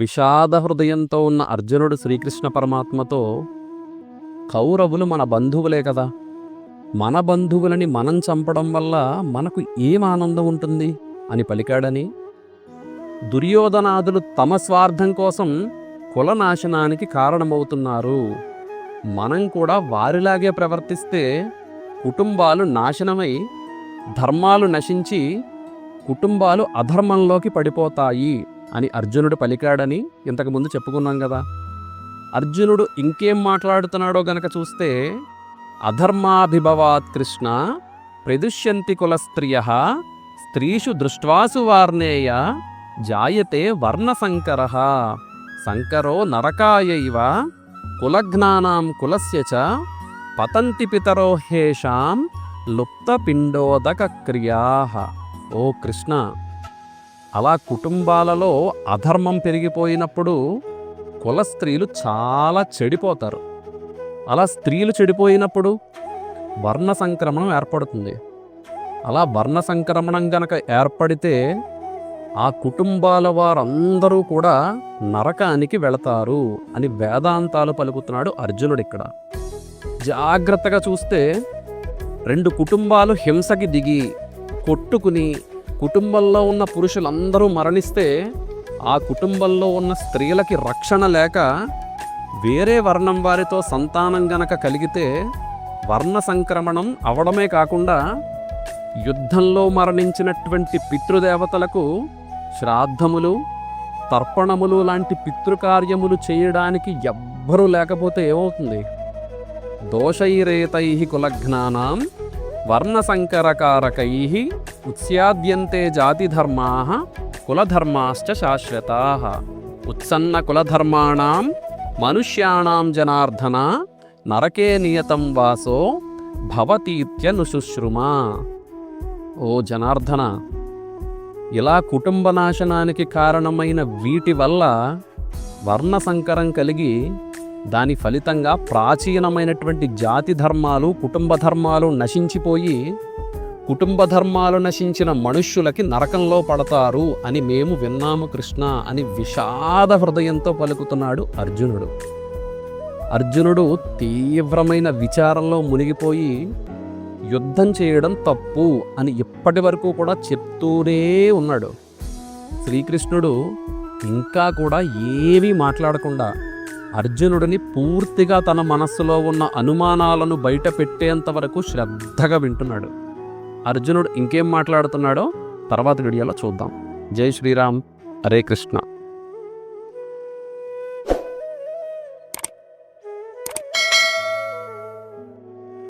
విషాద హృదయంతో ఉన్న అర్జునుడు శ్రీకృష్ణ పరమాత్మతో కౌరవులు మన బంధువులే కదా. మన బంధువులని మనం చంపడం వల్ల మనకు ఏం ఆనందం ఉంటుంది అని పలికాడని. దుర్యోధనాదులు తమ స్వార్థం కోసం కులనాశనానికి కారణమవుతున్నారు. మనం కూడా వారిలాగే ప్రవర్తిస్తే కుటుంబాలు నాశనమై ధర్మాలు నశించి కుటుంబాలు అధర్మంలోకి పడిపోతాయి. అని అర్జునుడు పలికాడని ఇంతకుముందు చెప్పుకున్నాం కదా. అర్జునుడు ఇంకేం మాట్లాడుతున్నాడో గనక చూస్తే అధర్మాభిభవాత్ కృష్ణ ప్రదుష్యంతి కులస్త్రియ స్త్రీషు దృష్ట్వాసు వార్ణేయ జాయతే వర్ణసంకర సంకరో నరకాయైవ కులజ్ఞానాం కులస్య చ పతంతి పితరో హేషాం లుప్తపిండోదక క్రియా. ఓ కృష్ణ అలా కుటుంబాలలో అధర్మం పెరిగిపోయినప్పుడు కుల స్త్రీలు చాలా చెడిపోతారు. అలా స్త్రీలు చెడిపోయినప్పుడు వర్ణ సంక్రమణం ఏర్పడుతుంది. అలా వర్ణ సంక్రమణం గనక ఏర్పడితే ఆ కుటుంబాల వారందరూ కూడా నరకానికి వెళతారు అని వేదాంతాలు పలుకుతున్నాడు అర్జునుడు ఇక్కడ. జాగ్రత్తగా చూస్తే రెండు కుటుంబాలు హింసకి దిగి కొట్టుకుని కుటుంబంలో ఉన్న పురుషులందరూ మరణిస్తే ఆ కుటుంబంలో ఉన్న స్త్రీలకి రక్షణ లేక వేరే వర్ణం వారితో సంతానం గనక కలిగితే వర్ణ సంక్రమణం అవడమే కాకుండా యుద్ధంలో మరణించినటువంటి పితృదేవతలకు శ్రాద్ధములు తర్పణములు లాంటి పితృకార్యములు చేయడానికి ఎవ్వరూ లేకపోతే ఏమవుతుంది? దోషైరేతై కులఘ్నానాం వర్ణసంకరకారకై ఉత్స్యాద్యంతే జాతిధర్మా కులధర్మాశ్చ శాశ్వతా ఉత్సన్న కులధర్మాణం మనుష్యాణం జనార్దన నరకే నియతం వాసో భవతీత్యనుశుశ్రుమా ఓ జనార్దన ఇలా కుటుంబ నాశనానికి కారణమైన వీటి వల్ల వర్ణ సంకరం కలిగి దాని ఫలితంగా ప్రాచీనమైనటువంటి జాతి ధర్మాలు కుటుంబ ధర్మాలు నశించిపోయి కుటుంబ ధర్మాలు నశించిన మనుష్యులకి నరకంలో పడతారు అని మేము విన్నాము కృష్ణ అని విషాద హృదయంతో పలుకుతున్నాడు అర్జునుడు. అర్జునుడు తీవ్రమైన విచారంలో మునిగిపోయి యుద్ధం చేయడం తప్పు అని ఇప్పటి వరకు కూడా చెప్తూనే ఉన్నాడు. శ్రీకృష్ణుడు ఇంకా కూడా ఏమీ మాట్లాడకుండా అర్జునుడిని పూర్తిగా తన మనస్సులో ఉన్న అనుమానాలను బయట పెట్టేంత వరకు శ్రద్ధగా వింటున్నాడు. అర్జునుడు ఇంకేం మాట్లాడుతున్నాడో తర్వాత వీడియోలో చూద్దాం. జై శ్రీరామ్. హరే కృష్ణ.